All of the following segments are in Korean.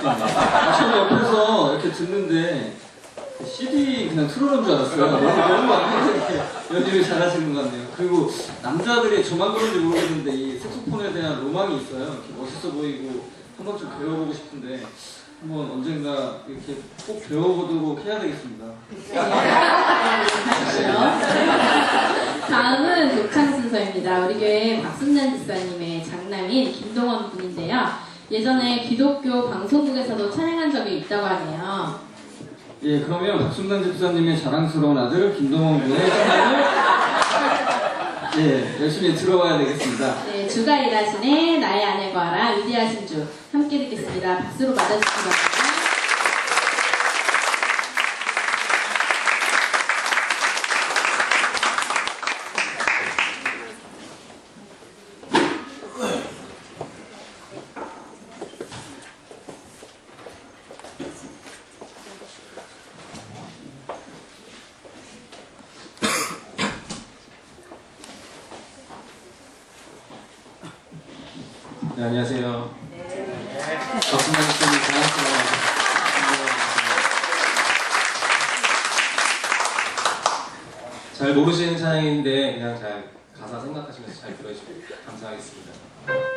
아, 저는 옆에서 이렇게 듣는데 CD 그냥 틀어놓은 줄 알았어요. 너무 너무 완벽하게 이렇게 연주를 잘하시는 것 같네요. 그리고 남자들이 저만 그런지 모르겠는데 이 색소폰에 대한 로망이 있어요. 이렇게 멋있어 보이고 한 번쯤 배워보고 싶은데 한번 언젠가 이렇게 꼭 배워보도록 해야 되겠습니다. 다음은 독창 순서입니다. 우리 교회 박순찬 집사님의 장남인 김동원 군인데요. 예전에 기독교 방송국에서도 찬양한 적이 있다고 하네요. 예, 그러면 박순단 집사님의 자랑스러운 아들 김동원 군의 찬양을 예, 열심히 들어봐야 되겠습니다. 네, 주가 일하시네 나의 아내 과라 위대하신 주 함께 듣겠습니다. 박수로 맞아주시기 바랍니다. 네, 안녕하세요. 박순환 씨님 반갑습니다. 잘 모르시는 찬양인데 그냥 잘 가사 생각하시면서 잘 들어주시면 감사하겠습니다.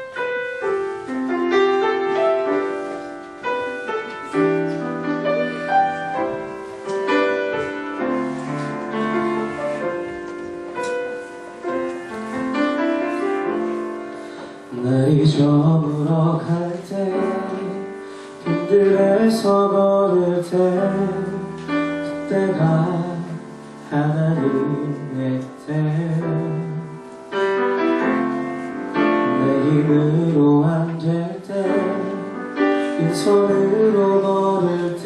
빈들에서 걸을 때 그때가 하나님의 때내 힘으로 안 될 때 빈손으로 걸을 때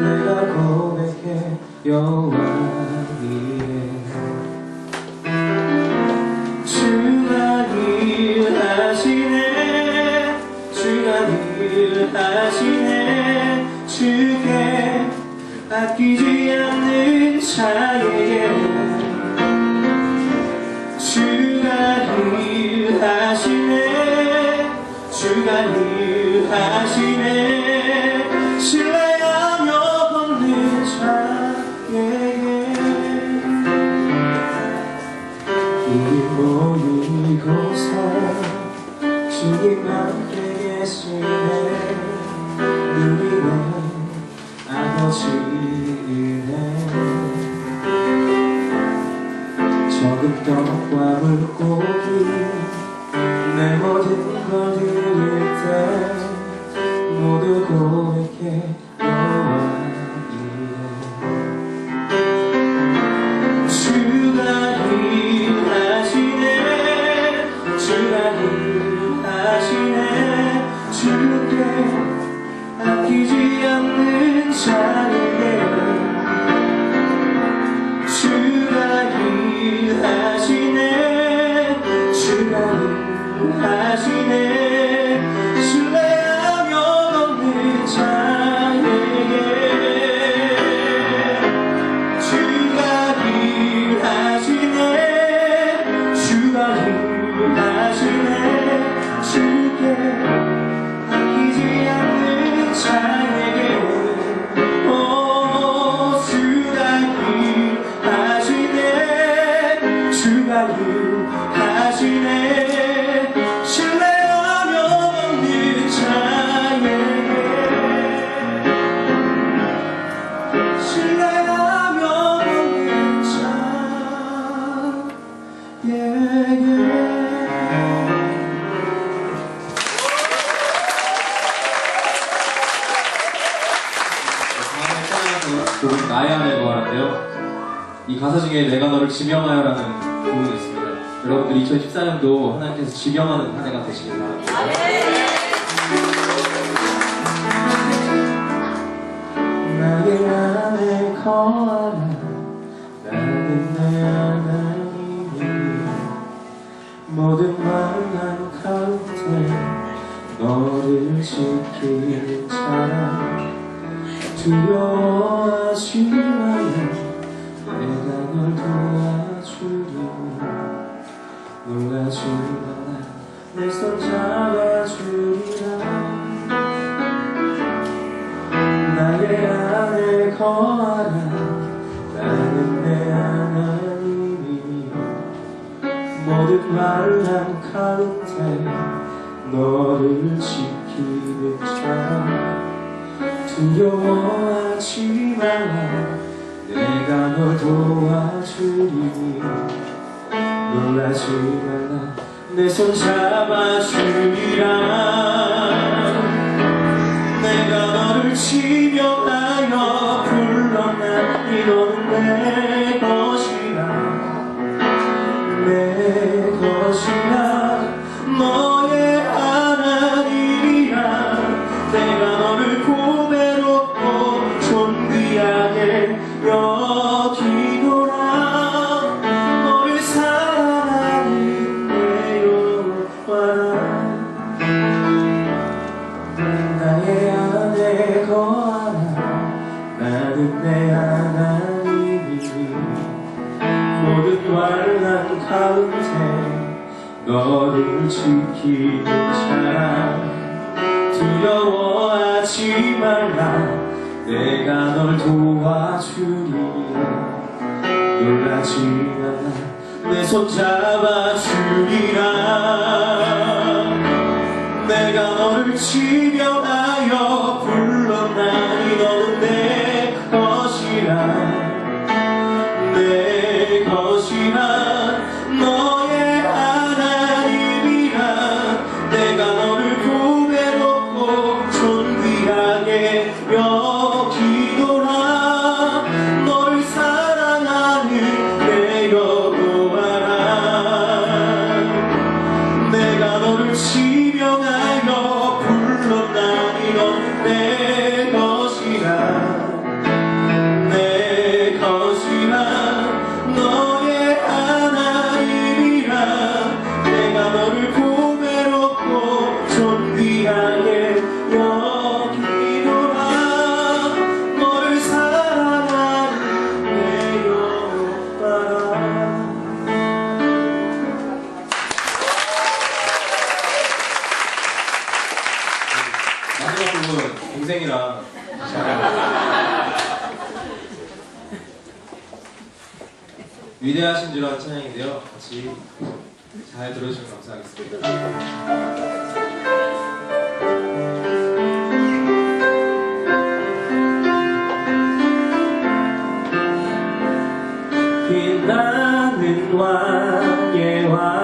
내가 고백해 여호와 일하시네 주께 아끼지 않는 자에게 주가 일하시네 주가 일하시네 과 물고기 내 모든 걸 드릴 때 모두 고백해 여호와 이래 주가 일하시네 주가 일하시네 주께 아끼지 않는 자에 걷는 자에게 다음에 찬양할 곡은 나의 안에 거하는데요. 이 가사 중에 내가 너를 지명하여라는 부분이 있습니다. 여러분들 2014년도 하나님께서 지명하는 한 해가 되시길 바랍니다. 나의 안에 거하라 너는 나를 향하는 때 너를 지키는 자 두려워하지 마라. 내가 널 도와주리니. 놀라지 마라. 내 손 잡아주리라. 지키고자 두려워하지 말라. 내가 널 도와주리라. 놀라지 않아 내 손 잡아주리라. 저는 동생이랑 위대하신 줄 아는 찬양인데요. 같이 잘 들어주시면 감사하겠습니다. 빛나는 왕의 왕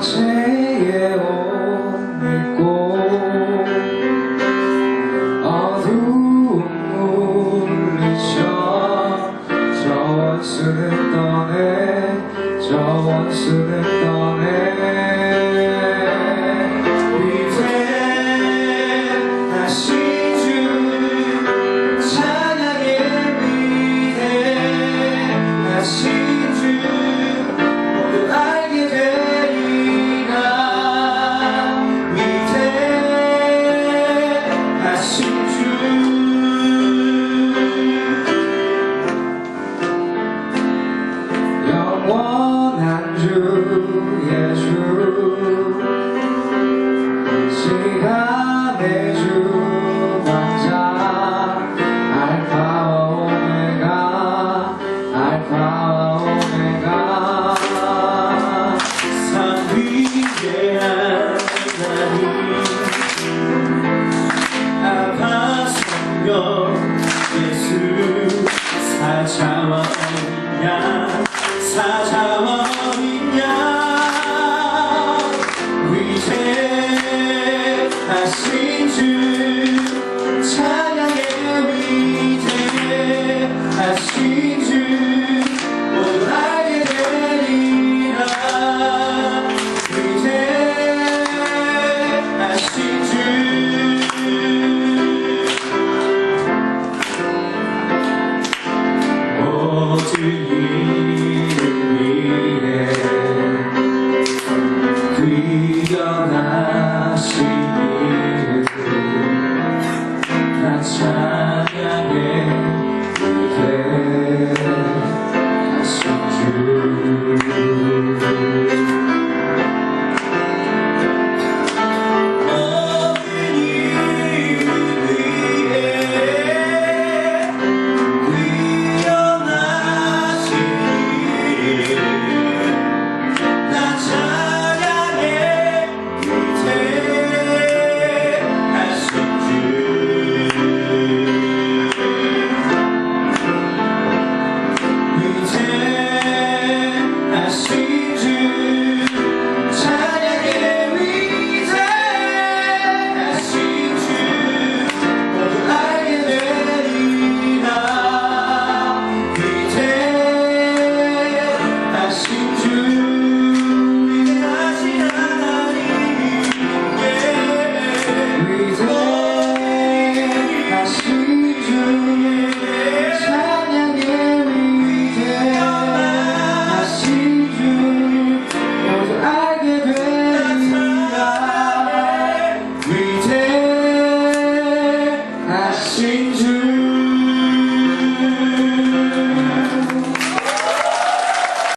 change.